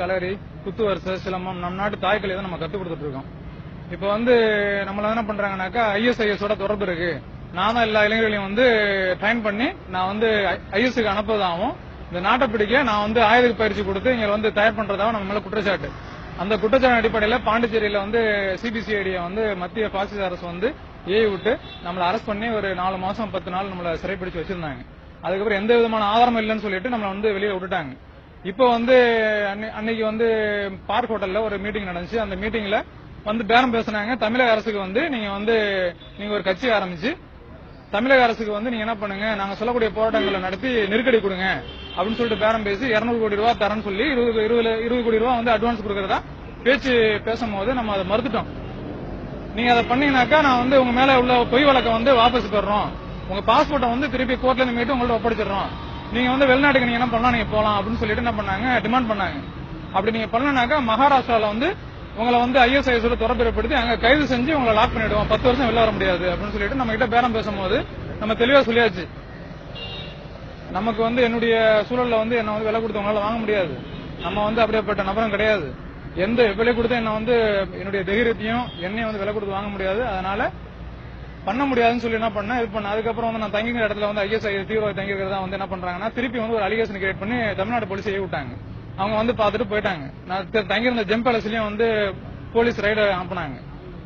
களரி குத்து வரிசை சிலம்பம் நம் நாட்டு தாய்க்கலை தான் நம்ம கற்றுக் கொடுத்துட்டு இருக்கோம். இப்போ வந்து நம்மள என்ன பண்றாங்கனாக்கா ஐஎஸ்ஐஎஸ் ஓட தொடர்பு இருக்கு. நான் தான் எல்லா இளைஞர்களையும் வந்து ட்ரைன் பண்ணி நான் வந்து ஐஎஸ்க்கு அனுப்புவதாகவும் இந்த நாட்டை பிடிக்க நான் வந்து ஆயுத பயிற்சி கொடுத்து இங்க வந்து தயார் பண்றதாகவும் நம்ம மேல குற்றச்சாட்டு. அந்த குற்றச்சாட்டு அடிப்படையில பாண்டிச்சேரியில வந்து சிபிசிஐடியை வந்து மத்திய பாசிச அரசு வந்து ஏவி விட்டு நம்மளை அரெஸ்ட் பண்ணி ஒரு நாலு மாசம் பத்து நாள் நம்மளை சிறைப்பிடிச்சு வச்சிருந்தாங்க. அதுக்கப்புறம் எந்த விதமான ஆதாரமும் இல்லைன்னு சொல்லிட்டு நம்மளை வந்து வெளியே விட்டுட்டாங்க. இப்போ வந்து அன்னை- அன்னைக்கு வந்து பார்க் ஹோட்டல்ல ஒரு மீட்டிங் நடந்துச்சு. அந்த மீட்டிங்ல வந்து பேரம் பேசுனாங்க. தமிழக அரசுக்கு வந்து நீங்க வந்து நீங்க ஒரு கட்சி ஆரம்பிச்சு தமிழக அரசுக்கு வந்து நீங்க என்ன பண்ணுங்க நாங்க சொல்லக்கூடிய போராட்டங்களை நடத்தி நெருக்கடி கொடுங்க அப்படின்னு சொல்லிட்டு பேரம் பேசி 200 கோடி ரூபாய் தரேன்னு சொல்லி இருபது இருபது இருபது கோடி ரூபாய் வந்து அட்வான்ஸ் கொடுக்கறதா பேச்சு பேசும்போது நம்ம அதை மறுத்துட்டோம். நீங்க அதை பண்ணீங்கன்னாக்கா நான் வந்து உங்க மேல உள்ள பொய் வழக்கை வந்து வாபஸ் பெறோம் உங்க பாஸ்போர்ட்டை வந்து திருப்பி கோர்ட்ல இருந்து மீட்டு உங்கள்ட்ட ஒப்படைச்சிடுறோம். நீங்க வந்து வெளிநாட்டுக்கு நீங்க என்ன பண்ணலாம்? நீங்க போலாம் அப்படின்னு சொல்லிட்டு என்ன பண்ணாங்க? டிமாண்ட் பண்ணாங்க. அப்படி நீங்க பண்ணனாக்கா மகாராஷ்டிரால வந்து உங்களை வந்து ஐஎஸ்ஐஎஸ் தொடர்புப்படுத்தி அங்க கைது செஞ்சு உங்களை லாக் பண்ணிடுவோம். பத்து வருஷம் வெளில வர முடியாது அப்படின்னு சொல்லிட்டு நம்ம கிட்ட பேரம் பேசும்போது நம்ம தெளிவா சொல்லியாச்சு. நமக்கு வந்து என்னுடைய சூழல்ல வந்து என்ன வந்து விலை கொடுத்து உங்களால வாங்க முடியாது. நம்ம வந்து அப்படியேப்பட்ட நபரும் கிடையாது. எந்த விலை கொடுத்தா என்ன வந்து என்னுடைய தைரியத்தையும் என்னையும் வந்து விலை கொடுத்து வாங்க முடியாது. அதனால பண்ண முடியாதுன்னு சொல்லி என்ன பண்ணேன்? இது பண்ண அதுக்கப்புறம் வந்து நான் தங்கிக்கிற இடத்துல வந்து ஐஎஸ்ஐ தீவிரவாதி தங்கிக்கிறதா வந்து என்ன பண்றாங்கன்னா திருப்பி வந்து ஒரு அலிகேஷன் கிரியேட் பண்ணி தமிழ்நாடு போலீஸ் ஏவி விட்டாங்க. அவங்க வந்து பார்த்துட்டு போயிட்டாங்க. நான் தங்கியிருந்த ஜெம் பேலஸ்லயும் வந்து போலீஸ் ரைடு அனுப்புனாங்க.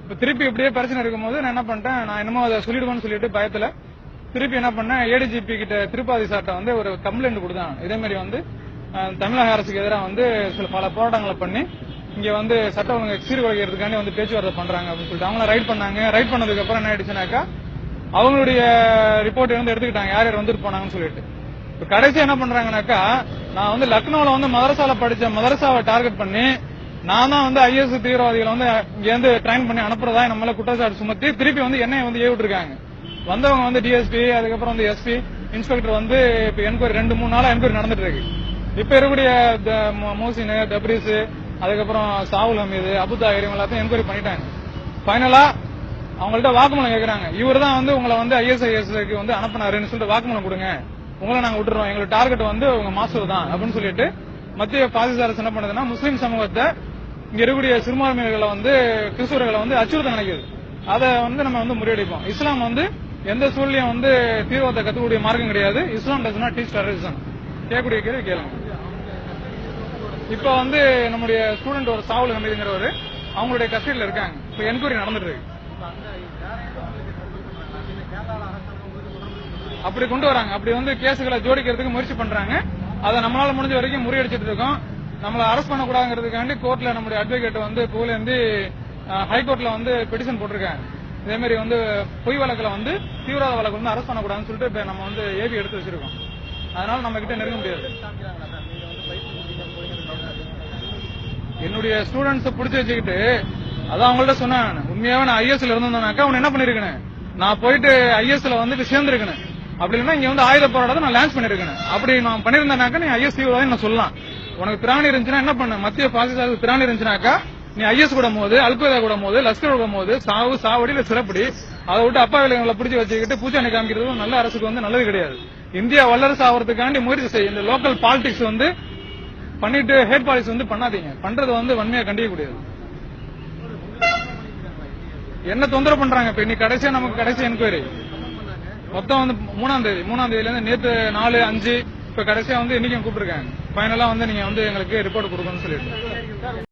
இப்ப திருப்பி இப்படியே பிரச்சனை இருக்கும்போது நான் என்ன பண்ணிட்டேன் நான் என்னமோ அதை சொல்லிடுவேன்னு சொல்லிட்டு பயத்துல திருப்பி என்ன பண்ணேன் ஏடிஜிபி கிட்ட திருப்பாதி சார்ட்ட வந்து ஒரு கம்ப்ளைண்ட் கொடுத்தான் இதே மாதிரி வந்து தமிழக அரசுக்கு எதிராக வந்து சில பல போராட்டங்களை பண்ணி இங்க வந்து சட்ட ஒழுங்கு சீர்குலைக்கிறதுக்காண்டி வந்து பேச்சுவார்த்தை பண்றாங்க அப்படின்னு சொல்லிட்டு. அவங்கள ரைட் பண்ணாங்க. ரைட் பண்ணதுக்கு அப்புறம் என்ன ஆயிடுச்சுனாக்கா அவங்களுடைய ரிப்போர்ட் வந்து எடுத்துக்கிட்டாங்க. யார் யார் வந்துட்டு போனாங்கன்னு சொல்லிட்டு. இப்ப கடைசி என்ன பண்றாங்கனாக்கா நான் வந்து லக்னோல வந்து மதரசால படிச்ச மதரசாவை டார்கெட் பண்ணி நான் தான் வந்து ஐஎஸ் தீவிரவாதிகளை வந்து இங்க இருந்து ட்ரைன் பண்ணி அனுப்புறதா நம்மள குற்றச்சாட்டு சுமத்தி திருப்பி வந்து என்னை வந்து ஏவிட்டுருக்காங்க வந்தவங்க வந்து டிஎஸ்பி அதுக்கப்புறம் வந்து எஸ்பி இன்ஸ்பெக்டர் வந்து இப்ப என்கொயரி ரெண்டு மூணு நாளா என்கொயரி நடந்துட்டு இருக்கு. இப்ப இருக்கக்கூடிய த- மோ- மோசின் தப்ரீஸ் அதுக்கப்புறம் சாவுல் ஹமீது அபுதாயிர் இவங்க எல்லாத்தையும் என்கொயரி பண்ணிட்டாங்க. ஃபைனலா அவங்கள்ட்ட வாக்குமூலம் கேட்கறாங்க இவர் தான் வந்து உங்களை வந்து ஐஎஸ்ஐஎஸ்க்கு வந்து அனுப்பினாருன்னு சொல்லிட்டு வாக்குமூலம் கொடுங்க. உங்களை நாங்க விட்டுறோம். எங்களோட டார்கெட் வந்து உங்க மாஸ்டர் தான் அப்படின்னு சொல்லிட்டு மத்திய பாசிச அரசு என்ன பண்ணுதுன்னா முஸ்லீம் சமூகத்தை இங்க இருக்கக்கூடிய சிறுபான்மையினர்களை வந்து கிறிஸ்துவர்களை வந்து அச்சுறுத்த நினைக்குது. அதை வந்து நம்ம வந்து முறியடிப்போம். இஸ்லாம் வந்து எந்த சூழ்நிலையும் வந்து தீவிரவாதத்தை கத்துக்கூடிய மார்க்கம் கிடையாது. Islam does not teach terrorism கேட்கக்கூடிய கேள்வி கேளுங்க. இப்ப வந்து நம்முடைய ஸ்டூடெண்ட் ஒரு சாவல் ஹமீதுங்கிறவர் அவங்களுடைய கஸ்டடியில் இருக்காங்க. இப்ப என்கொயரி நடந்துட்டு இருக்கு. அப்படி கொண்டு வராங்க. அப்படி வந்து கேஸுகளை ஜோடிக்கிறதுக்கு முயற்சி பண்றாங்க. அதை நம்மளால முடிஞ்ச வரைக்கும் முறியடிச்சிட்டு இருக்கோம். நம்மளை அரெஸ்ட் பண்ணக்கூடாதுங்கிறதுக்காண்டி கோர்ட்ல நம்முடைய அட்வொகேட் வந்து புகழேந்தி ஹைகோர்ட்ல வந்து பெட்டிஷன் போட்டிருக்காங்க. இதே மாதிரி வந்து பொய் வழக்குல வந்து தீவிரவாத வழக்கு வந்து அரெஸ்ட் பண்ணக்கூடாதுன்னு சொல்லிட்டு இப்போ நம்ம வந்து ஏவி எடுத்து வச்சிருக்கோம். அதனால நம்ம கிட்ட நெருங்க முடியாது. என்னுடைய ஸ்டூடெண்ட்ஸ் பிடிச்சி வச்சுக்கிட்டு அதான் அவங்கள்ட்ட சொன்னேன் உண்மையாவே நான் ஐஎஸ்ல இருந்திருந்தேனாக்கா அவன் என்ன பண்ணிருக்கேன் நான் போயிட்டு ஐஎஸ்ல வந்துட்டு சேர்ந்திருக்கேன் அப்படி இல்லைன்னா இங்க வந்து ஆயுத போராட்டத்தை நான் லான்ச் பண்ணிருக்கேன் அப்படி நான் பண்ணிருந்தேனாக்கா நீ ஐஎஸ் தீவிரவாதி நான் சொல்லலாம். உனக்கு திராணி இருந்துச்சுன்னா என்ன பண்ண? மத்திய பாகிஸ்தான் திராணி இருந்துச்சுனாக்கா நீ ஐஎஸ் கூட போது அல்கொய்தா கூட போது லஸ்கர் கூட போது சாவு சாவடி இல்ல சிறப்படி. அதை விட்டு அப்பா விலைங்களை பிடிச்சி வச்சுக்கிட்டு பூச்சாணி காமிக்கிறது நல்ல அரசுக்கு வந்து நல்லது கிடையாது. இந்தியா வல்லரசு ஆகிறதுக்காண்டி முயற்சி செய்யும் இந்த லோக்கல் பாலிடிக்ஸ் வந்து பண்ணிட்டு ஹேட் பாலிசி வந்து பண்ணாதீங்க. பண்றது வந்து வன்மையா கண்டிக்க கூடியது என்ன தொந்தரவு பண்றாங்க? இப்ப இன்னைக்கு கடைசியா நமக்கு கடைசி என்கொயரி மொத்தம் வந்து மூணாம் தேதி. மூணாம் தேதியில இருந்து நேத்து நாலு அஞ்சு இப்ப கடைசியா வந்து இன்னைக்கும் கூப்பிட்டுருக்காங்க. ஃபைனலா வந்து நீங்க வந்து எங்களுக்கு ரிப்போர்ட் கொடுக்கணும்னு சொல்லிட்டு.